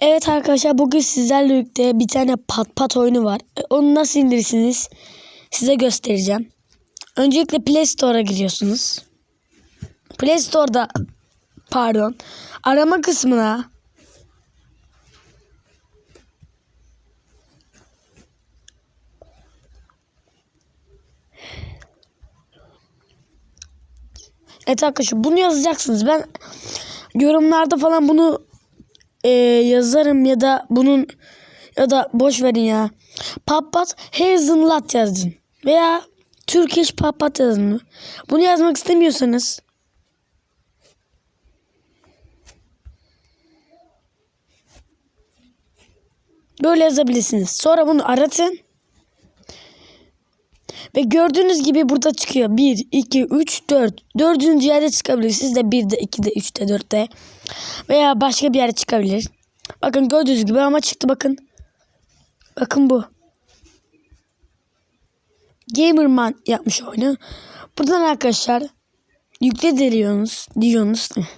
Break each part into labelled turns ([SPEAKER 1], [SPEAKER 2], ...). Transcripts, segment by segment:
[SPEAKER 1] Evet arkadaşlar bugün sizlerle birlikte bir tane pat pat oyunu var. E, Onu nasıl indirirsiniz size göstereceğim. Öncelikle Play Store'a giriyorsunuz. Play Store'da pardon arama kısmına Evet arkadaşlar bunu yazacaksınız. Ben yorumlarda falan bunu e, yazarım ya da bunun ya da boş verin ya. Papat Hazelnut yazın. Veya Turkish Papat yazın. Bunu yazmak istemiyorsanız böyle yazabilirsiniz. Sonra bunu aratın. Ve gördüğünüz gibi burada çıkıyor. 1, 2, 3, 4. Dördüncü yerde çıkabilir. Siz de 1'de, 2'de, 3'te, 4'te. Veya başka bir yerde çıkabilir. Bakın gördüğünüz gibi ama çıktı bakın. Bakın bu. Gamerman yapmış oyunu. Buradan arkadaşlar yükle diyorsunuz. diyorsunuz.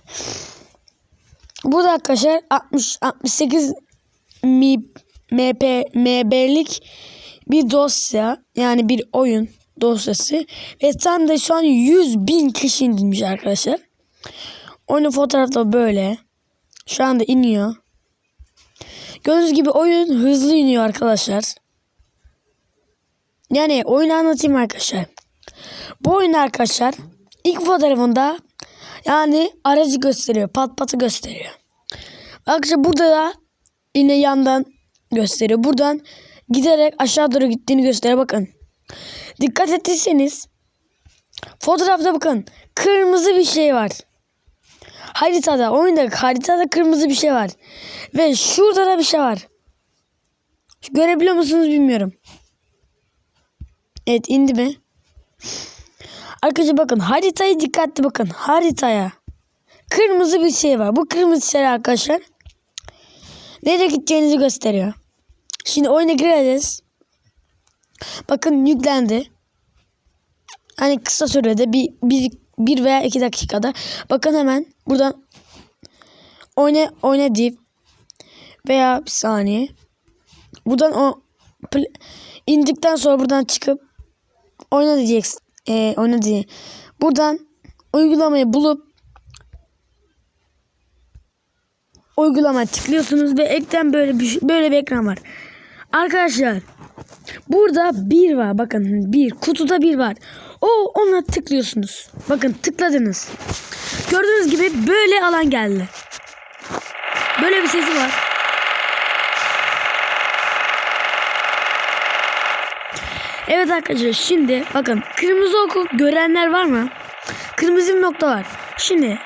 [SPEAKER 1] Burada arkadaşlar 60 68 mi, MP MB'lik bir dosya yani bir oyun dosyası ve tam da şu an 100 bin kişi indirmiş arkadaşlar. Oyunun fotoğrafı da böyle. Şu anda iniyor. Gördüğünüz gibi oyun hızlı iniyor arkadaşlar. Yani oyunu anlatayım arkadaşlar. Bu oyun arkadaşlar ilk fotoğrafında yani aracı gösteriyor. Pat patı gösteriyor. Arkadaşlar burada da yine yandan gösteriyor. Buradan giderek aşağı doğru gittiğini gösteriyor. Bakın. Dikkat ettiyseniz fotoğrafta bakın kırmızı bir şey var. Haritada oyunda haritada kırmızı bir şey var. Ve şurada da bir şey var. Görebiliyor musunuz bilmiyorum. Evet indi mi? Arkadaşlar bakın haritayı dikkatli bakın. Haritaya. Kırmızı bir şey var. Bu kırmızı şey arkadaşlar. Nereye gideceğinizi gösteriyor. Şimdi oyuna gireceğiz. Bakın yüklendi. Hani kısa sürede bir, bir, bir veya iki dakikada. Bakın hemen buradan oyna, oyna deyip veya bir saniye. Buradan o indikten sonra buradan çıkıp oyna diyeceksin. Ee, oyna diye. Buradan uygulamayı bulup uygulama tıklıyorsunuz ve ekran böyle bir böyle bir ekran var. Arkadaşlar burada bir var. Bakın bir kutuda bir var. O ona tıklıyorsunuz. Bakın tıkladınız. Gördüğünüz gibi böyle alan geldi. Böyle bir sesi var. Evet arkadaşlar şimdi bakın kırmızı oku görenler var mı? Kırmızı bir nokta var. Şimdi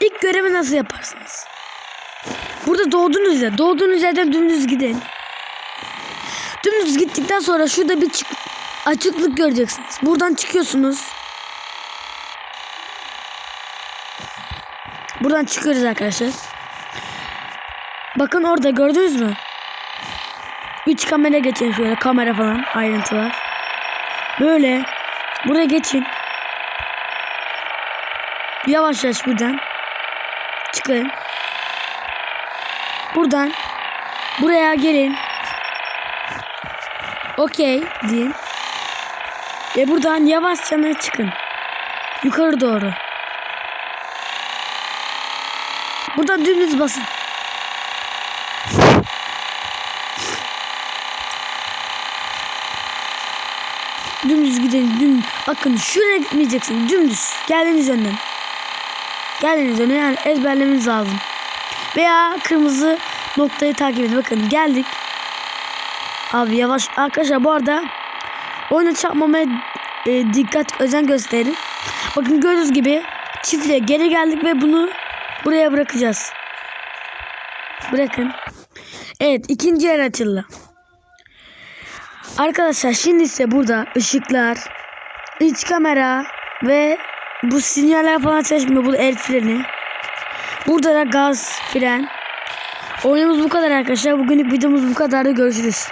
[SPEAKER 1] ilk görevi nasıl yaparsınız? Burada doğduğunuz yer. Doğduğunuz yerden dümdüz gidin. Dümdüz gittikten sonra şurada bir çık açıklık göreceksiniz. Buradan çıkıyorsunuz. Buradan çıkıyoruz arkadaşlar. Bakın orada gördünüz mü? 3 kamera geçin şöyle kamera falan ayrıntılar. Böyle buraya geçin. Yavaş yavaş buradan çıkın. Buradan buraya gelin. Okey deyin. Ve buradan yavaşça çıkın. Yukarı doğru. Buradan dümdüz basın. Dümdüz gidelim. Dümdüz. Bakın şuraya gitmeyeceksin. Dümdüz. Geldiğiniz yönden. Geldiğiniz yönden yani ezberlemeniz lazım. Veya kırmızı noktayı takip edin. Bakın geldik. Abi yavaş. Arkadaşlar bu arada oyuna çarpmamaya e, dikkat özen gösterin. Bakın gördüğünüz gibi çiftle geri geldik ve bunu buraya bırakacağız. Bırakın. Evet ikinci yer açıldı. Arkadaşlar şimdi ise burada ışıklar, iç kamera ve bu sinyaller falan çalışmıyor. Bu el freni. Burada da gaz, fren. Oyunumuz bu kadar arkadaşlar. Bugünlük videomuz bu kadar. Görüşürüz.